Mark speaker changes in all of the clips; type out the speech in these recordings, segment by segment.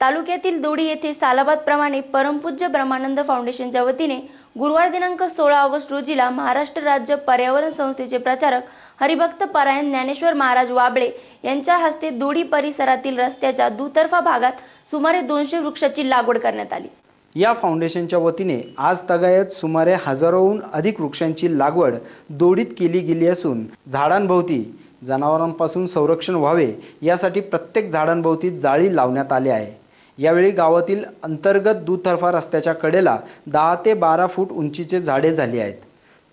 Speaker 1: तालुक्यातील दोडी येथे सालाबादप्रमाणे परमपूज्य ब्रह्मानंद फाउंडेशनच्या वतीने गुरुवार दिनांक सोळा ऑगस्ट रोजीला महाराष्ट्र राज्य पर्यावरण संस्थेचे प्रचारक हरिभक्त परायण ज्ञानेश्वर महाराज वाबळे यांच्या हस्ते दोडी परिसरातील रस्त्याच्या दुतर्फा भागात सुमारे दोनशे वृक्षाची लागवड करण्यात आली.
Speaker 2: या फाउंडेशनच्या वतीने आज तगायत सुमारे हजारोहून अधिक वृक्षांची लागवड दोडीत केली गेली असून झाडांभोवती जनावरांपासून संरक्षण व्हावे यासाठी प्रत्येक झाडांभोवती जाळी लावण्यात आली आहे. यावेळी गावातील अंतर्गत दुतर्फा रस्त्याच्या कडेला दहा ते बारा फूट उंचीचे झाडे झाली आहेत.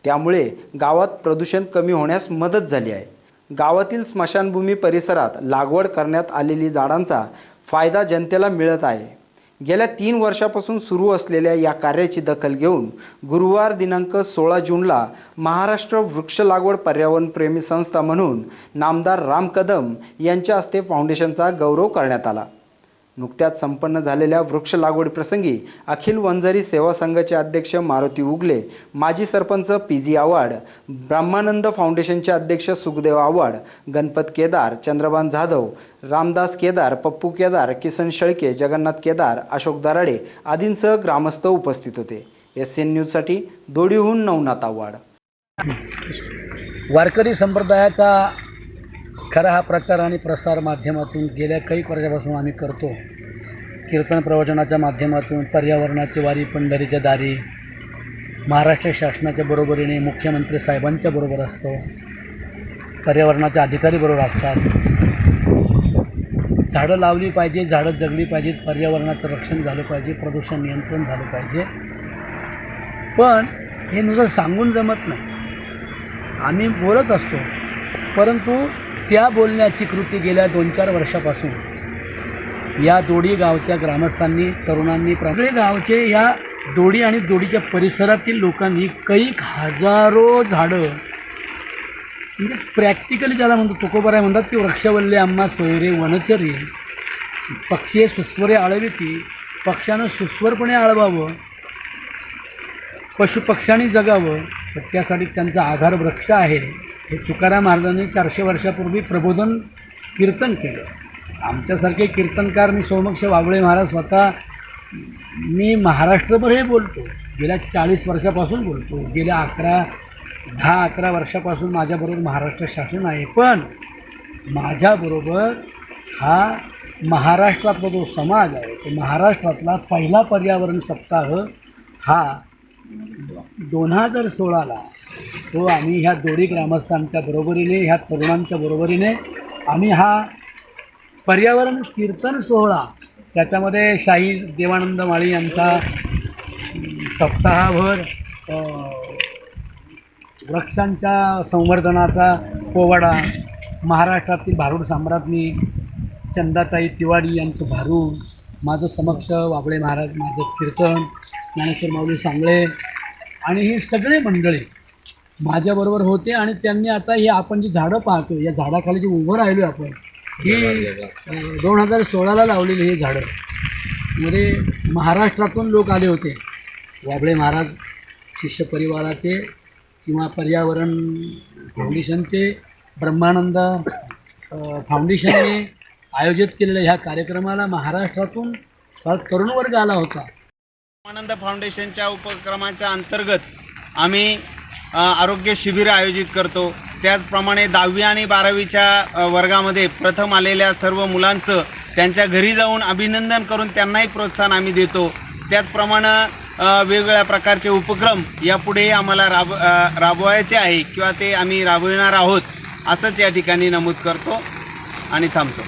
Speaker 2: त्यामुळे गावात प्रदूषण कमी होण्यास मदत झाली आहे. गावातील स्मशानभूमी परिसरात लागवड करण्यात आलेली झाडांचा फायदा जनतेला मिळत आहे. गेल्या तीन वर्षापासून सुरू असलेल्या या कार्याची दखल घेऊन गुरुवार दिनांक सोळा जूनला महाराष्ट्र वृक्ष लागवड पर्यावरणप्रेमी संस्था म्हणून नामदार राम कदम यांच्या हस्ते फाउंडेशनचा गौरव करण्यात आला. नुकत्याच संपन्न झालेल्या वृक्ष लागवडीप्रसंगी अखिल वंजारी सेवा संघाचे अध्यक्ष मारुती उगले माजी सरपंच पी जी आव्हाड ब्रह्मानंद फाउंडेशनचे अध्यक्ष सुखदेव आव्हाड गणपत केदार चंद्रभान जाधव रामदास केदार पप्पू केदार किसन शेळके जगन्नाथ केदार अशोक दराडे आदींसह ग्रामस्थ उपस्थित होते. एस एन न्यूजसाठी दोडीहून नवनाथ आव्हाड.
Speaker 3: वारकरी संप्रदायाचा खरा हा प्रचार आणि प्रसार माध्यमातून गेल्या काही वर्षापासून आम्ही करतो. कीर्तन प्रवचनाच्या माध्यमातून पर्यावरणाची वारी पंढरीच्या दारी महाराष्ट्र शासनाच्या बरोबरीने मुख्यमंत्री साहेबांच्या बरोबर असतो. पर्यावरणाचे अधिकारी बरोबर असतात. झाडं लावली पाहिजे झाडं जगली पाहिजेत पर्यावरणाचं रक्षण झालं पाहिजे प्रदूषण नियंत्रण झालं पाहिजे. पण हे नुसतं सांगून जमत नाही. आम्ही बोलत असतो परंतु त्या बोलण्याची कृती गेल्या दोन चार वर्षापासून. या दोडी गावच्या ग्रामस्थांनी तरुणांनी सगळे गावचे या दोडी आणि दोडीच्या परिसरातील लोकांनी कैक हजारो झाडं म्हणजे प्रॅक्टिकली ज्याला म्हणतो तुकोबराय म्हणतात की वृक्षवल्ले आम्हा सोयरे वनचरी पक्षी सुस्वरे आळविती पक्षानं सुस्वरपणे आळवावं पशुपक्ष्यांनी जगावं तर त्यासाठी त्यांचा आधार वृक्ष आहे. हे तुकाराम महाराजांनी चारशे वर्षापूर्वी प्रबोधन कीर्तन केलं. आमच्यासारखे कीर्तनकार मी सोमक्ष वाबळे महाराज स्वतः मी महाराष्ट्रभर हे बोलतो. गेल्या चाळीस वर्षापासून बोलतो. गेल्या अकरा दहा अकरा वर्षापासून माझ्याबरोबर महाराष्ट्र शासन आहे. पण माझ्याबरोबर हा महाराष्ट्रातला जो समाज आहे तो महाराष्ट्रातला पहिला पर्यावरण सप्ताह हा दोन हजार सोळाला तो आम्ही ह्या दोडी ग्रामस्थांच्या बरोबरीने ह्या तरुणांच्या बरोबरीने आम्ही हा पर्यावरण कीर्तन सोहळा त्याच्यामध्ये शाही देवानंद माळी यांचा सप्ताहभर वृक्षांच्या संवर्धनाचा पोवाडा महाराष्ट्रातील भारूड साम्राज्ञी चंदाताई तिवाडी यांचं भारूड माझं समक्ष वाबळे महाराज माझं कीर्तन ज्ञानेश्वर माऊली सांगळे आणि ही सगळे मंडळी माझ्याबरोबर होते आणि त्यांनी आता ही आपण जी झाडं पाहतो या झाडाखाली जी उभं राहिलो आपण ही दोन हजार सोळाला लावलेली ही झाडं. मध्ये महाराष्ट्रातून लोक आले होते. वाबळे महाराज शिष्य परिवाराचे किंवा पर्यावरण फाउंडेशनचे ब्रह्मानंद फाउंडेशनने आयोजित केलेल्या ह्या कार्यक्रमाला महाराष्ट्रातून सा तरुण वर्ग आला होता.
Speaker 4: आनंद फाउंडेशनच्या उपक्रमाच्या अंतर्गत आम्ही आरोग्य शिबिर आयोजित करतो. त्याचप्रमाणे दहावी आणि बारावीच्या वर्गामध्ये प्रथम आलेल्या सर्व मुलांचं त्यांच्या घरी जाऊन अभिनंदन करून त्यांनाही प्रोत्साहन आम्ही देतो. त्याचप्रमाणे वेगवेगळ्या प्रकारचे उपक्रम यापुढेही आम्हाला राब राबवायचे आहे किंवा ते आम्ही राबविणार आहोत असंच या ठिकाणी नमूद करतो आणि थांबतो.